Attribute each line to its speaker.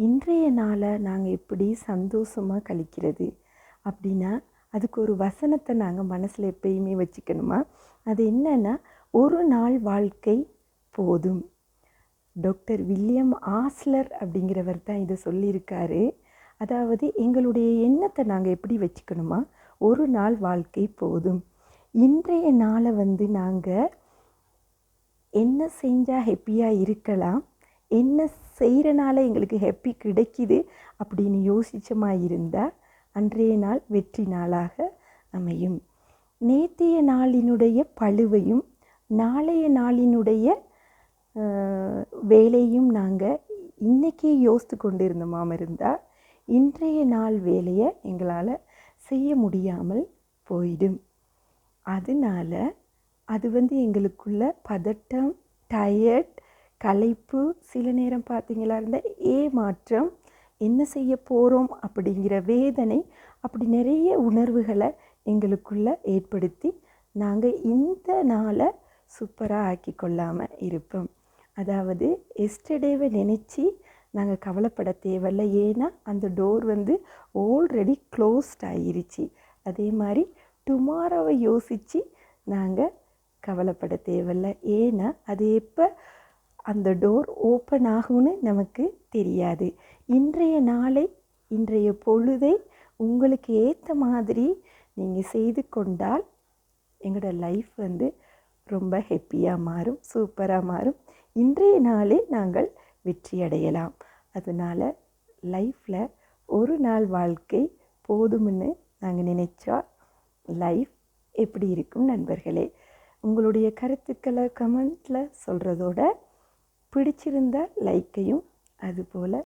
Speaker 1: இன்றைய நாளை நாங்கள் எப்படி சந்தோஷமாக கழிக்கிறது அப்படின்னா அதுக்கு ஒரு வசனத்தை நாங்கள் மனசில் எப்பயுமே வச்சுக்கணுமா? அது என்னென்னா ஒரு நாள் வாழ்க்கை போதும். டாக்டர் வில்லியம் ஆஸ்லர் அப்படிங்கிறவர் தான் இதை சொல்லியிருக்காரு. அதாவது எங்களுடைய எண்ணத்தை நாங்கள் எப்படி வச்சுக்கணுமா? ஒரு நாள் வாழ்க்கை போதும். இன்றைய நாளை வந்து நாங்கள் என்ன செஞ்சால் ஹெப்பியாக இருக்கலாம் என்ன செய்கிறனால எங்களுக்கு ஹெப்பி கிடைக்குது அப்படின்னு யோசிச்சமாக இருந்தால் அன்றைய நாள் வெற்றி நாளாக அமையும். நேற்றைய நாளினுடைய பழுவையும் நாளைய நாளினுடைய வேலையும் நாங்கள் இன்றைக்கே யோசித்து கொண்டு இருந்தோமாம் இருந்தால் இன்றைய நாள் வேலையை எங்களால் செய்ய முடியாமல் போயிடும். அதனால அது வந்து எங்களுக்குள்ள பதட்டம் டயர்ட் களைப்பு சில நேரம் பார்த்தீங்களா இருந்தால் ஏமாற்றம் என்ன செய்ய போகிறோம் அப்படிங்கிற வேதனை அப்படி நிறைய உணர்வுகளை எங்களுக்குள்ளே ஏற்படுத்தி நாங்கள் இந்த நாளை சூப்பராக ஆக்கி கொள்ளாமல் இருப்போம். அதாவது எஸ்டர்டேவை நினச்சி நாங்கள் கவலைப்பட தேவையில்ல. ஏன்னா அந்த டோர் வந்து ஆல்ரெடி க்ளோஸ்ட் ஆகிருச்சு அதே மாதிரி டுமாரோவை யோசித்து நாங்கள் கவலைப்பட தேவையில்ல. ஏன்னா அது எப்போ அந்த டோர் ஓப்பன் ஆகும்னு நமக்கு தெரியாது. இன்றைய நாளை இன்றைய பொழுதை உங்களுக்கு ஏற்ற மாதிரி நீங்கள் செய்து கொண்டால் எங்களோட லைஃப் வந்து ரொம்ப ஹெப்பியாக மாறும் சூப்பராக மாறும். இன்றைய நாளே நாங்கள் வெற்றி அடையலாம். அதனால் லைஃப்பில் ஒரு நாள் வாழ்க்கை போதும்னு நாங்கள் நினைச்சா லைஃப் எப்படி இருக்கும் நண்பர்களே? உங்களுடைய கருத்துக்களை கமெண்ட்டில் சொல்கிறதோட பிடிச்சிருந்த லைக்கையும் அதுபோல்